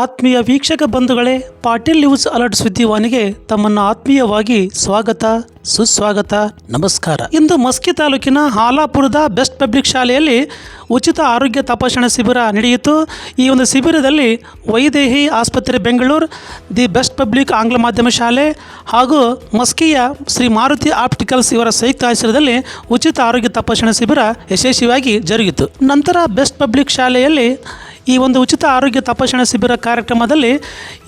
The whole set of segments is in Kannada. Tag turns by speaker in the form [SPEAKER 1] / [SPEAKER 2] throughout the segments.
[SPEAKER 1] ಆತ್ಮೀಯ ವೀಕ್ಷಕ ಬಂಧುಗಳೇ, ಪಾಟೀಲ್ ನ್ಯೂಸ್ ಅಲರ್ಟ್ ಸುದ್ದಿವಾಣಿಗೆ ತಮ್ಮನ್ನು ಆತ್ಮೀಯವಾಗಿ ಸ್ವಾಗತ, ಸುಸ್ವಾಗತ, ನಮಸ್ಕಾರ. ಇಂದು ಮಸ್ಕಿ ತಾಲೂಕಿನ ಹಾಲಾಪುರದ ಬೆಸ್ಟ್ ಪಬ್ಲಿಕ್ ಶಾಲೆಯಲ್ಲಿ ಉಚಿತ ಆರೋಗ್ಯ ತಪಾಸಣಾ ಶಿಬಿರ ನಡೆಯಿತು. ಈ ಒಂದು ಶಿಬಿರದಲ್ಲಿ ವೈದೇಹಿ ಆಸ್ಪತ್ರೆ ಬೆಂಗಳೂರು, ದಿ ಬೆಸ್ಟ್ ಪಬ್ಲಿಕ್ ಆಂಗ್ಲ ಮಾಧ್ಯಮ ಶಾಲೆ ಹಾಗೂ ಮಸ್ಕಿಯ ಶ್ರೀ ಮಾರುತಿ ಆಪ್ಟಿಕಲ್ಸ್ ಇವರ ಸಂಯುಕ್ತ ಆಶ್ರಯದಲ್ಲಿ ಉಚಿತ ಆರೋಗ್ಯ ತಪಾಸಣಾ ಶಿಬಿರ ಯಶಸ್ವಿಯಾಗಿ ಜರುಗಿತು. ನಂತರ ಬೆಸ್ಟ್ ಪಬ್ಲಿಕ್ ಶಾಲೆಯಲ್ಲಿ ಈ ಒಂದು ಉಚಿತ ಆರೋಗ್ಯ ತಪಾಸಣಾ ಶಿಬಿರ ಕಾರ್ಯಕ್ರಮದಲ್ಲಿ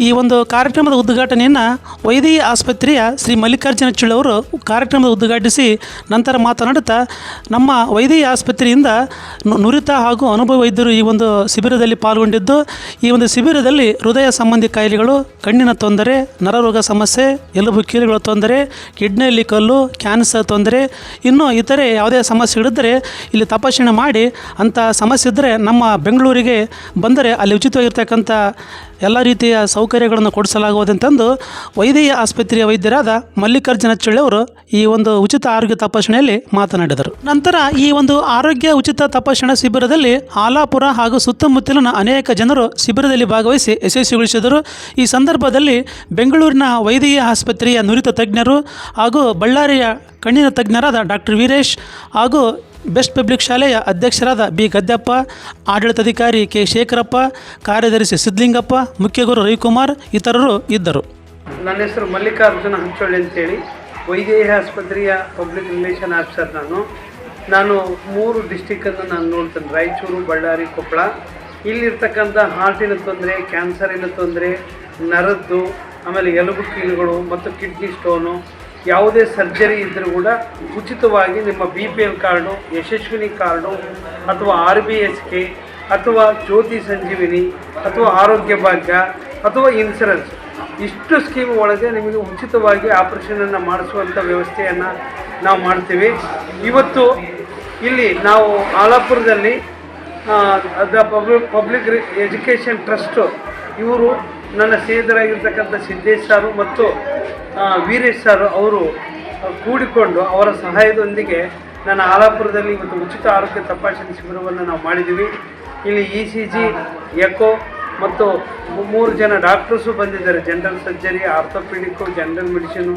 [SPEAKER 1] ಈ ಒಂದು ಕಾರ್ಯಕ್ರಮದ ಉದ್ಘಾಟನೆಯನ್ನು ವೈದ್ಯ ಆಸ್ಪತ್ರೆಯ ಶ್ರೀ ಮಲ್ಲಿಕಾರ್ಜುನ ಚಿಳ್ಳವರು ಕಾರ್ಯಕ್ರಮದ ಉದ್ಘಾಟಿಸಿ ನಂತರ ಮಾತನಾಡುತ್ತಾ ನಮ್ಮ ವೈದ್ಯ ಆಸ್ಪತ್ರೆಯಿಂದ ನುರಿತ ಹಾಗೂ ಅನುಭವ ವೈದ್ಯರು ಈ ಒಂದು ಶಿಬಿರದಲ್ಲಿ ಪಾಲ್ಗೊಂಡಿದ್ದು, ಈ ಒಂದು ಶಿಬಿರದಲ್ಲಿ ಹೃದಯ ಸಂಬಂಧಿ ಕಾಯಿಲೆಗಳು, ಕಣ್ಣಿನ ತೊಂದರೆ, ನರರೋಗ ಸಮಸ್ಯೆ, ಎಲುಬು ಕೀಲುಗಳ ತೊಂದರೆ, ಕಿಡ್ನಿಯಲ್ಲಿ ಕಲ್ಲು, ಕ್ಯಾನ್ಸರ್ ತೊಂದರೆ, ಇನ್ನೂ ಇತರೆ ಯಾವುದೇ ಸಮಸ್ಯೆಗಳಿದ್ದರೆ ಇಲ್ಲಿ ತಪಾಸಣೆ ಮಾಡಿ, ಅಂಥ ಸಮಸ್ಯೆ ಇದ್ದರೆ ನಮ್ಮ ಬೆಂಗಳೂರಿಗೆ ಬಂದರೆ ಅಲ್ಲಿ ಉಚಿತವಾಗಿರ್ತಕ್ಕಂಥ ಎಲ್ಲ ರೀತಿಯ ಸೌಕರ್ಯಗಳನ್ನು ಕೊಡಿಸಲಾಗುವುದಂತಂದು ವೈದ್ಯ ಆಸ್ಪತ್ರೆಯ ವೈದ್ಯರಾದ ಮಲ್ಲಿಕಾರ್ಜುನ ಚಳ್ಳಿ ಈ ಒಂದು ಉಚಿತ ಆರೋಗ್ಯ ತಪಾಸಣೆಯಲ್ಲಿ ಮಾತನಾಡಿದರು. ನಂತರ ಈ ಒಂದು ಆರೋಗ್ಯ ಉಚಿತ ತಪಾಸಣಾ ಶಿಬಿರದಲ್ಲಿ ಆಲಾಪುರ ಹಾಗೂ ಸುತ್ತಮುತ್ತಲಿನ ಅನೇಕ ಜನರು ಶಿಬಿರದಲ್ಲಿ ಭಾಗವಹಿಸಿ ಯಶಸ್ವಿಗೊಳಿಸಿದರು. ಈ ಸಂದರ್ಭದಲ್ಲಿ ಬೆಂಗಳೂರಿನ ವೈದ್ಯಕೀಯ ಆಸ್ಪತ್ರೆಯ ನುರಿತ ತಜ್ಞರು ಹಾಗೂ ಬಳ್ಳಾರಿಯ ಕಣ್ಣಿನ ತಜ್ಞರಾದ ಡಾಕ್ಟರ್ ವೀರೇಶ್ ಹಾಗೂ ಬೆಸ್ಟ್ ಪಬ್ಲಿಕ್ ಶಾಲೆಯ ಅಧ್ಯಕ್ಷರಾದ ಬಿ ಗದ್ದಪ್ಪ, ಆಡಳಿತಾಧಿಕಾರಿ ಕೆ ಶೇಖರಪ್ಪ, ಕಾರ್ಯದರ್ಶಿ ಸಿದ್ಲಿಂಗಪ್ಪ ಮುಖ್ಯಗುರು ರವಿಕುಮಾರ್ ಇತರರು ಇದ್ದರು.
[SPEAKER 2] ನನ್ನ ಹೆಸರು ಮಲ್ಲಿಕಾರ್ಜುನ ಹಂಚೋಳಿ ಅಂತೇಳಿ ವೈದ್ಯ ಆಸ್ಪತ್ರೆಯ ಪಬ್ಲಿಕ್ ರಿಲೇಷನ್ ಆಫೀಸರ್ ನಾನು. ನಾನು ಮೂರು ಡಿಸ್ಟಿಕ್ಕನ್ನು ನಾನು ನೋಡ್ತೇನೆ. ರಾಯಚೂರು, ಬಳ್ಳಾರಿ, ಕೊಪ್ಪಳ. ಇಲ್ಲಿರ್ತಕ್ಕಂಥ ಹಾರ್ಟಿನ ತೊಂದರೆ ಕ್ಯಾನ್ಸರಿನ ತೊಂದರೆ, ನರದ್ದು, ಆಮೇಲೆ ಎಲುಬು ಕೀಲುಗಳು ಮತ್ತು ಕಿಡ್ನಿ ಸ್ಟೋನು ಯಾವುದೇ ಸರ್ಜರಿ ಇದ್ದರೂ ಕೂಡ ಉಚಿತವಾಗಿ ನಿಮ್ಮ B P L card, Yashasvini card ಅಥವಾ ಆರ್ ಬಿ ಎಸ್ ಕೆ ಅಥವಾ ಜ್ಯೋತಿ ಸಂಜೀವಿನಿ ಅಥವಾ ಆರೋಗ್ಯ ಭಾಗ್ಯ ಅಥವಾ ಇನ್ಸೂರೆನ್ಸ್ ಇಷ್ಟು ಸ್ಕೀಮ್ ಒಳಗೆ ನಿಮಗೆ ಉಚಿತವಾಗಿ ಆಪರೇಷನನ್ನು ಮಾಡಿಸುವಂಥ ವ್ಯವಸ್ಥೆಯನ್ನು ನಾವು ಮಾಡ್ತೀವಿ. ಇವತ್ತು ಇಲ್ಲಿ ನಾವು ಆಲಾಪುರದಲ್ಲಿ the public public education trust ಇವರು ನನ್ನ ಸ್ನೇಹಿತರಾಗಿರ್ತಕ್ಕಂಥ ಸಿದ್ದೇಶ್ ಸಾರು ಮತ್ತು ವೀರೇಶ್ ಸಾರು ಅವರು ಕೂಡಿಕೊಂಡು ಅವರ ಸಹಾಯದೊಂದಿಗೆ ನನ್ನ ಆಲಾಪುರದಲ್ಲಿ ಇವತ್ತು ಉಚಿತ ಆರೋಗ್ಯ ತಪಾಸಣೆ ಶಿಬಿರವನ್ನು ನಾವು ಮಾಡಿದ್ದೀವಿ. ಇಲ್ಲಿ ಇ ಸಿ ಜಿ ಎಕೋ ಮತ್ತು ಮೂರು ಜನ ಡಾಕ್ಟರ್ಸು ಬಂದಿದ್ದಾರೆ general surgery orthopaedic general medicine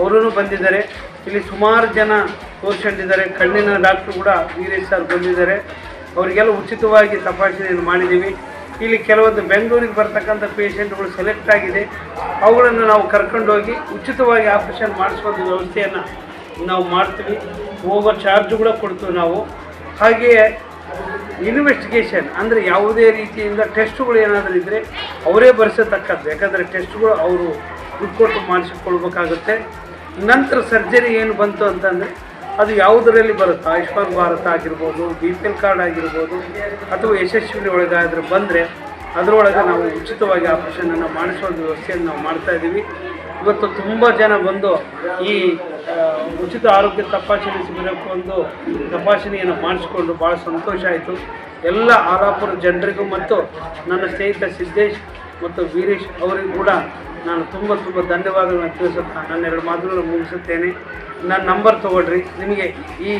[SPEAKER 2] ಅವರೂ ಬಂದಿದ್ದಾರೆ. ಇಲ್ಲಿ ಸುಮಾರು ಜನ ತೋರಿಸ್ಕೊಂಡಿದ್ದಾರೆ ಕಣ್ಣಿನ ಡಾಕ್ಟ್ರು ಕೂಡ ವೀರೇಶ್ ಸರ್ ಬಂದಿದ್ದಾರೆ. ಅವರಿಗೆಲ್ಲ ಉಚಿತವಾಗಿ ತಪಾಸಣೆಯನ್ನು ಮಾಡಿದ್ದೀವಿ. ಇಲ್ಲಿ ಕೆಲವೊಂದು ಬೆಂಗಳೂರಿಗೆ ಬರ್ತಕ್ಕಂಥ ಪೇಷಂಟ್ಗಳು ಸೆಲೆಕ್ಟ್ ಆಗಿದೆ. ಅವುಗಳನ್ನು ನಾವು ಕರ್ಕೊಂಡೋಗಿ ಉಚಿತವಾಗಿ ಆಪರೇಷನ್ ಮಾಡಿಸುವಂಥ ವ್ಯವಸ್ಥೆಯನ್ನು ನಾವು ಮಾಡ್ತೀವಿ. ಹೋಗೋ ಚಾರ್ಜ್ ಕೂಡ ಕೊಡ್ತೀವಿ ನಾವು. ಹಾಗೆಯೇ ಇನ್ವೆಸ್ಟಿಗೇಷನ್ ಅಂದರೆ ಯಾವುದೇ ರೀತಿಯಿಂದ ಟೆಸ್ಟ್ಗಳು ಏನಾದರೂ ಇದ್ದರೆ ಅವರೇ ಬರೆಸತಕ್ಕದ್ದು. ಯಾಕಂದರೆ ಟೆಸ್ಟ್ಗಳು ಅವರು ದುಡ್ಡು ಕೊಟ್ಟು ಮಾಡಿಸಿಕೊಳ್ಬೇಕಾಗುತ್ತೆ. ನಂತರ ಸರ್ಜರಿ ಏನು ಬಂತು ಅಂತಂದರೆ ಅದು ಯಾವುದರಲ್ಲಿ ಬರುತ್ತೆ? ಆಯುಷ್ಮಾನ್ ಭಾರತ ಆಗಿರ್ಬೋದು ಬಿ ಪಿ ಎಲ್ ಕಾರ್ಡ್ ಆಗಿರ್ಬೋದು, ಅಥವಾ ಯಶಸ್ವಿನಿ ಒಳಗಾದರೆ ಬಂದರೆ, ಅದರೊಳಗೆ ನಾವು ಉಚಿತವಾಗಿ ಆಪರೇಷನನ್ನು ಮಾಡಿಸುವ ವ್ಯವಸ್ಥೆಯನ್ನು ನಾವು ಮಾಡ್ತಾ ಇದ್ದೀವಿ. ಇವತ್ತು ತುಂಬ ಜನ ಬಂದು ಈ ಉಚಿತ ಆರೋಗ್ಯ ತಪಾಸಣೆ ಶಿಬಿರಕ್ಕೆ ಒಂದು ತಪಾಸಣೆಯನ್ನು ಮಾಡಿಸಿಕೊಂಡು ಭಾಳ ಸಂತೋಷ ಆಯಿತು. ಎಲ್ಲ ಆಲಾಪುರ ಜನರಿಗೂ ಮತ್ತು ನನ್ನ ಸ್ನೇಹಿತ ಸಿದ್ದೇಶ್ ಮತ್ತು ವೀರೇಶ್ ಅವರಿಗೂ ಕೂಡ ನಾನು ತುಂಬ ತುಂಬ ಧನ್ಯವಾದಗಳನ್ನು ತಿಳಿಸುತ್ತಾ ನನ್ನ ಎರಡು ಮಾತುಗಳನ್ನು ಮುಗಿಸುತ್ತೇನೆ. ನನ್ನ ನಂಬರ್ ತೊಗೊಳ್ರಿ. ನಿಮಗೆ ಈ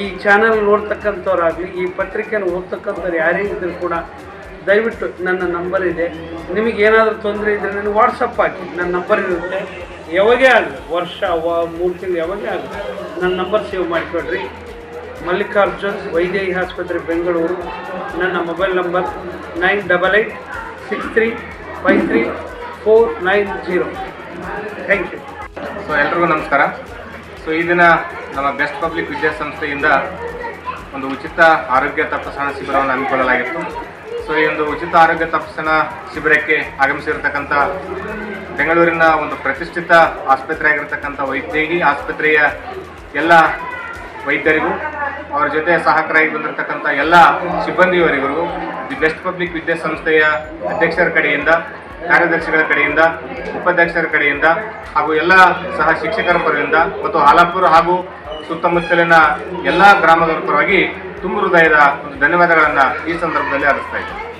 [SPEAKER 2] ಈ ಚಾನಲ್ ನೋಡ್ತಕ್ಕಂಥವ್ರಾಗಲಿ, ಈ ಪತ್ರಿಕೆಯನ್ನು ಓದ್ತಕ್ಕಂಥವ್ರು ಯಾರೇ ಇದ್ದರೂ ಕೂಡ ದಯವಿಟ್ಟು ನನ್ನ ನಂಬರ್ ಇದೆ. ನಿಮಗೆ ಏನಾದರೂ ತೊಂದರೆ ಇದ್ದರೆ ನನಗೆ ವಾಟ್ಸಪ್ ಹಾಕಿ. ನನ್ನ ನಂಬರ್ ಇರುತ್ತೆ. ಯಾವಾಗೇ ಆಗಲಿ, ವರ್ಷ ಮೂರು ತಿಂಗಳು ಯಾವಾಗೇ ಆಗಲಿ, ನನ್ನ ನಂಬರ್ ಸೇವ್ ಮಾಡಿಕೊಡ್ರಿ. ಮಲ್ಲಿಕಾರ್ಜುನ್ ವೈದ್ಯ ಆಸ್ಪತ್ರೆ, ಬೆಂಗಳೂರು. ನನ್ನ mobile number nine double eight six three five three four nine zero thank you
[SPEAKER 3] so ಎಲ್ರಿಗೂ ನಮಸ್ಕಾರ. ಸೊ ಈ ದಿನ ನಮ್ಮ ಬೆಸ್ಟ್ ಪಬ್ಲಿಕ್ ವಿದ್ಯಾಸಂಸ್ಥೆಯಿಂದ ಒಂದು ಉಚಿತ ಆರೋಗ್ಯ ತಪಾಸಣಾ ಶಿಬಿರವನ್ನು ಹಮ್ಮಿಕೊಳ್ಳಲಾಗಿತ್ತು. ಸೊ, ಈ ಒಂದು ಉಚಿತ ಆರೋಗ್ಯ ತಪಾಸಣಾ ಶಿಬಿರಕ್ಕೆ ಆಗಮಿಸಿರ್ತಕ್ಕಂಥ ಬೆಂಗಳೂರಿನ ಒಂದು ಪ್ರತಿಷ್ಠಿತ ಆಸ್ಪತ್ರೆ ಆಗಿರ್ತಕ್ಕಂಥ ವೈದ್ಯಕೀಯ ಆಸ್ಪತ್ರೆಯ ಎಲ್ಲ ವೈದ್ಯರಿಗೂ, ಅವರ ಜೊತೆ ಸಹಕಾರಿಯಾಗಿ ಬಂದಿರತಕ್ಕಂಥ ಎಲ್ಲ ಸಿಬ್ಬಂದಿಯವರಿಗೂ, ದಿ ಬೆಸ್ಟ್ ಪಬ್ಲಿಕ್ ವಿದ್ಯಾಸಂಸ್ಥೆಯ ಅಧ್ಯಕ್ಷರ ಕಡೆಯಿಂದ, ಕಾರ್ಯದರ್ಶಿಗಳ ಕಡೆಯಿಂದ, ಉಪಾಧ್ಯಕ್ಷರ ಕಡೆಯಿಂದ ಹಾಗೂ ಎಲ್ಲ ಸಹ ಶಿಕ್ಷಕರ ಪರದಿಂದ ಮತ್ತು ಹಾಲಾಪುರ ಹಾಗೂ ಸುತ್ತಮುತ್ತಲಿನ ಎಲ್ಲ ಗ್ರಾಮದವರ ಪರವಾಗಿ ತುಂಬ ಹೃದಯದ ಒಂದು ಧನ್ಯವಾದಗಳನ್ನು ಈ ಸಂದರ್ಭದಲ್ಲಿ ಅರ್ಪಿಸ್ತಾ ಇದ್ದೇನೆ.